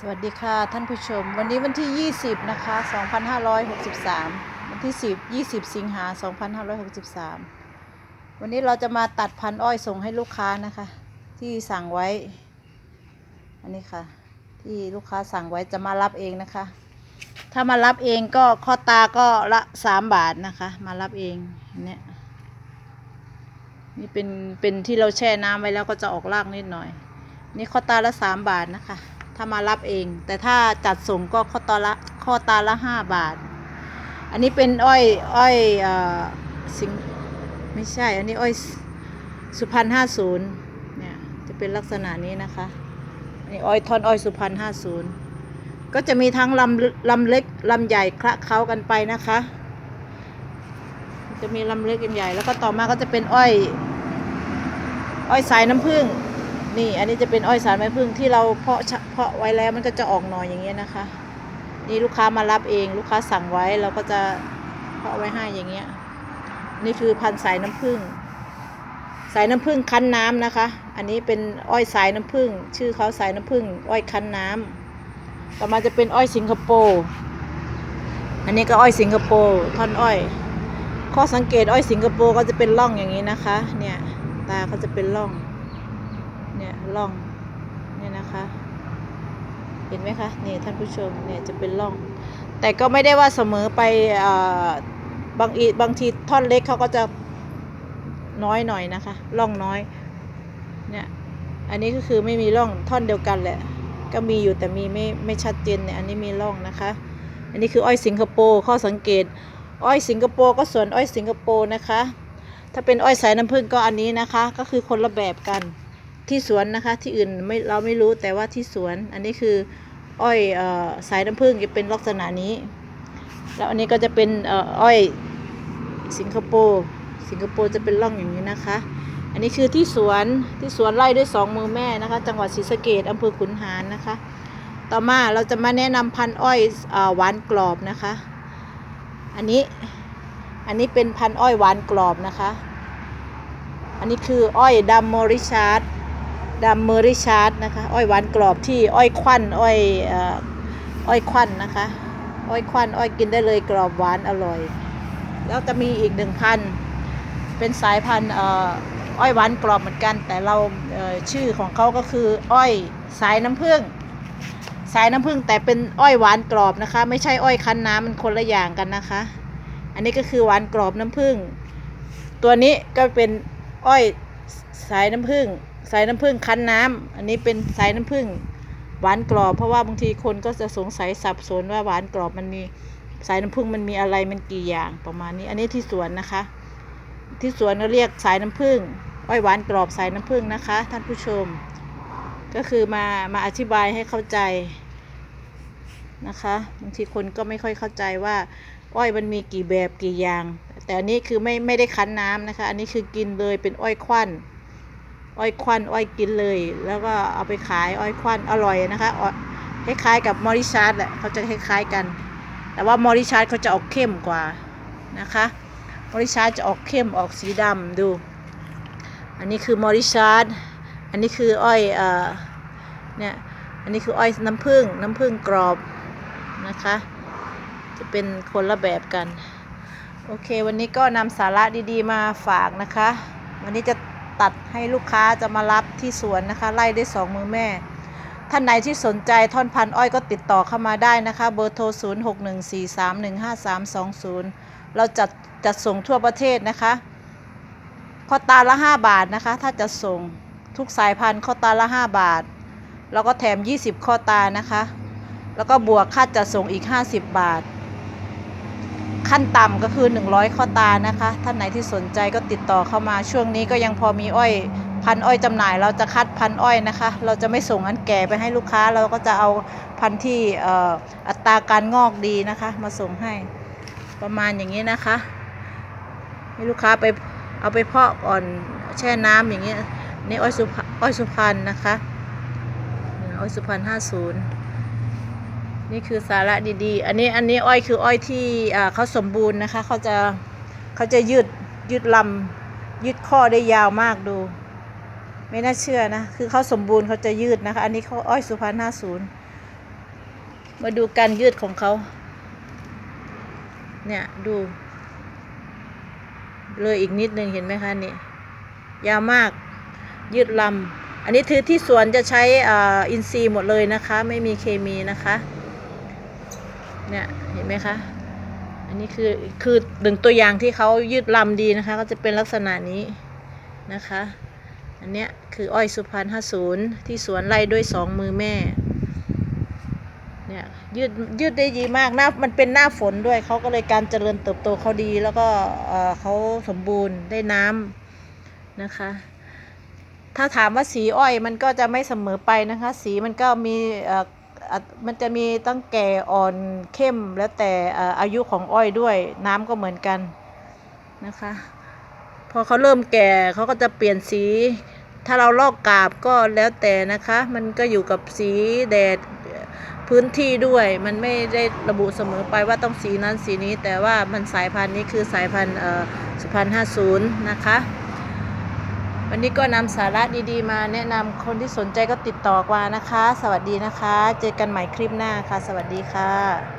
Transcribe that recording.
สวัสดีค่ะท่านผู้ชม วันนี้วันที่ 20 นะคะ 2563 วันที่ 10 20 สิงหา 2563 วันนี้เราจะมาตัดพันอ้อยส่งให้ลูกค้านะคะ ที่สั่งไว้ อันนี้ค่ะ ที่ลูกค้าสั่งไว้จะมารับเองนะคะ ถ้ามารับเองก็ข้อตาก็ละ 3 บาทนะคะ มารับเองนเนี้ยนี่เป็นเป็นที่เราแช่น้ำไว้แล้วก็จะออกรากนิดหน่อย นี่ข้อตาละ 3 บาทนะคะ ถ้ามารับเอง แต่ถ้าจัดส่งก็ข้อตาละข้อตาละห้าบาท อันนี้เป็นอ้อยอ้อยเอ่อสิงไม่ใช่ อันนี้อ้อยสุพรรณห้าศูนย์เนี่ยจะเป็นลักษณะนี้นะคะอันนี้อ้อยท่อนอ้อยสุพรรณห้าศูนย์ก็จะมีทั้งลำลำเล็กลำใหญ่คละเคล้ากันไปนะคะ จะมีลำเล็กลำใหญ่ แล้วก็ต่อมาก็จะเป็นอ้อย อ้อยสายน้ำผึ้ง นี่อันนี้จะเป็นอ้อยสายไม้พึ่งที่เราเพาะเพาะไว้แล้วมันก็จะออกหน่อยอย่างเงี้ยนะคะ นี่ลูกค้ามารับเอง ลูกค้าสั่งไว้เราก็จะเพาะไว้ให้อย่างเงี้ย นี่คือพันสายน้ำผึ้งสายน้ำผึ้งคั้นน้ำนะคะ อันนี้เป็นอ้อยสายน้ำผึ้งชื่อเขาสายน้ำผึ้งอ้อยคั้นน้ำต่อมาจะเป็นอ้อยสิงคโปร์อันนี้ก็อ้อยสิงคโปร์ท่อนอ้อย ข้อสังเกตอ้อยสิงคโปร์ก็จะเป็นร่องอย่างนี้นะคะ เนี่ยตาเขาจะเป็นร่อง เนี่ยร่องเนี่ยนะคะ เห็นไหมคะเนี่ยท่านผู้ชมเนี่ยจะเป็นร่อง แต่ก็ไม่ได้ว่าเสมอไปอ่าบางอีบางทีท่อนเล็กเขาก็จะน้อยหน่อยนะคะร่องน้อยเนี่ยอันนี้ก็คือไม่มีร่องท่อนเดียวกันแหละ ก็มีอยู่แต่มีไม่ไม่ชัดเจนเนี่ยอันนี้มีร่องนะคะ อันนี้คืออ้อยสิงคโปร์ข้อสังเกต อ้อยสิงคโปร์ก็ส่วนอ้อยสิงคโปร์นะคะ ถ้าเป็นอ้อยสายน้ำผึ้งก็อันนี้นะคะ ก็คือคนละแบบกัน ที่สวนนะคะ ที่อื่นไม่เราไม่รู้แต่ว่าที่สวน อันนี้คืออ้อยออสายน้ำผึ้งจะเป็นลักษณะนี้ แล้วอันนี้ก็จะเป็นอ่ออ้อยสิงคโปร์สิงคโปร์จะเป็นร่องอย่างนี้นะคะ อันนี้คือที่สวนที่สวนไร่ด้วยสองมือแม่นะคะ จังหวัดศรีสะเกดอำเภอขุนหารนะคะ ต่อมาเราจะมาแนะนำพันธุ์อ้อยหวานกรอบนะคะ อันนี้อันนี้เป็นพันธุ์อ้อยหวานกรอบนะคะ อันนี้คืออ้อยดัมมอริชาร์ด ดัมเมอริชาร์ดนะคะ อ้อยหวานกรอบที่อ้อยควันอ้อยอ้อยควันนะคะ อ้อยควันอ้อยกินได้เลยกรอบหวานอร่อย แล้วจะมีอีกหนึ่งพันเป็นสายพันธุ์อ้อยหวานกรอบเหมือนกัน แต่เราชื่อของเขาก็คือ อ้อยสายน้ำผึ้งสายน้ำผึ้งแต่เป็นอ้อยหวานกรอบนะคะ ไม่ใช่อ้อยคั้นน้ำมันคนละอย่างกันนะคะ อันนี้ก็คือหวานกรอบน้ำผึ้งตัวนี้ก็เป็นอ้อยสายน้ำผึ้ง สายน้ำผึ้งคั้นน้ำอันนี้เป็นสายน้ำผึ้งหวานกรอบ เพราะว่าบางทีคนก็จะสงสัยสับสนว่าหวานกรอบมันมีสายน้ำผึ้งมันมีอะไรมันกี่อย่างประมาณนี้ อันนี้ที่สวนนะคะ ที่สวนเราเรียกสายน้ำผึ้งอ้อยหวานกรอบสายน้ำผึ้งนะคะ ท่านผู้ชม ก็คือมามาอธิบายให้เข้าใจนะคะบางทีคนก็ไม่ค่อยเข้าใจว่า อ้อยมันมีกี่แบบกี่อย่าง แต่อันนี้คือไม่ไม่ได้คั้นน้ำนะคะ อันนี้คือกินเลยเป็นอ้อยควัน อ้อยควันอ้อยกินเลย แล้วก็เอาไปขายอ้อยควันอร่อยนะคะคล้ายๆกับมอริชาร์ดแหละเขาจะคล้ายๆกัน แต่ว่ามอริชาร์ดเขาจะออกเข้มกว่านะคะมอริชาร์ดจะออกเข้มออกสีดำดู อันนี้คือมอริชาร์ดอันนี้คืออ้อยเอ่อเนี่ยอันนี้คืออ้อยน้ำผึ้งน้ำผึ้งกรอบนะคะ จะเป็นคนละแบบกัน โอเค วันนี้ก็นำสาระดีๆมาฝากนะคะ วันนี้จะ ตัดให้ลูกค้าจะมารับที่สวนนะคะ ไล่ได้สองมือแม่ ท่านไหนที่สนใจท่อนพันอ้อยก็ติดต่อเข้ามาได้นะคะ เบอร์โทร 0 6 1 4 3 1 5 3 2 0 เราจัดจัดส่งทั่วประเทศนะคะข้อตาละ 5 บาทนะคะ ถ้าจะส่งทุกสายพันธุ์ข้อตาละ 5 บาท แล้วก็แถม 20 ข้อตานะคะ แล้วก็บวกค่าจัดส่งอีก 50 บาท ขั้นต่ำก็คือ 100 ข้อตานะคะ ท่านไหนที่สนใจก็ติดต่อเข้ามาช่วงนี้ก็ยังพอมีอ้อยพันอ้อยจำหน่ายเราจะคัดพันอ้อยนะคะ เราจะไม่ส่งอันแก่ไปให้ลูกค้า เราก็จะเอาพันที่อ,อัตราการงอกดีนะคะ มาส่งให้ประมาณอย่างนี้นะคะให้ลูกค้าไปเอาไปเพาะก่อนแช่น้ำอย่างเงี้ยนี่อ้อยสุพรรณอ้อยสุพรรณนะคะอ้อยสุพรรณห้าศูนย์ นี่คือสาระดีๆ อันนี้อันนี้อ้อยคืออ้อยที่เขาสมบูรณ์นะคะเขาจะเขาจะยืดยืดลำยืดข้อได้ยาวมากดู ไม่น่าเชื่อนะ คือเขาสมบูรณ์เขาจะยืดนะคะ อันนี้เขาอ้อยสุพรรณห้าศูนย์มาดูการยืดของเขาเนี่ยดูเลยอีกนิดนึงเห็นไหมคะนี่ยาวมากยืดลำอันนี้คือที่สวนจะใช้อ,อินทรีย์หมดเลยนะคะ ไม่มีเคมีนะคะ เนี่ยเห็นไหมคะ อันนี้คือคือหนึ่งตัวอย่างที่เขายืดลำดีนะคะ ก็จะเป็นลักษณะนี้นะคะ อันเนี้ยคืออ้อยสุพรรณห้าศูนย์ที่สวนไร่ด้วยสองมือแม่ เนี่ยยืดยืดได้ดีมากหน้ามันเป็นหน้าฝนด้วยเขาก็เลยการเจริญเติบโตเขาดีแล้วก็เออเขาสมบูรณ์ได้น้ำนะคะถ้าถามว่าสีอ้อยมันก็จะไม่เสมอไปนะคะ สีมันก็มีเออ มันจะมีตั้งแก่อ่อนเข้มแล้วแต่เอ่ออายุของอ้อยด้วยน้ำก็เหมือนกันนะคะ พอเขาเริ่มแก่เขาก็จะเปลี่ยนสี ถ้าเราลอกกาบก็แล้วแต่นะคะ มันก็อยู่กับสีแดดพื้นที่ด้วย มันไม่ได้ระบุเสมอไปว่าต้องสีนั้นสีนี้ แต่ว่ามันสายพันธุ์นี้คือสายพันธุ์เอ่อสุพรรณห้าศูนย์นะคะ วันนี้ก็นำสาระดีๆ มาแนะนำคนที่สนใจก็ติดต่อมานะคะ สวัสดีนะคะ เจอกันใหม่คลิปหน้าค่ะ สวัสดีค่ะ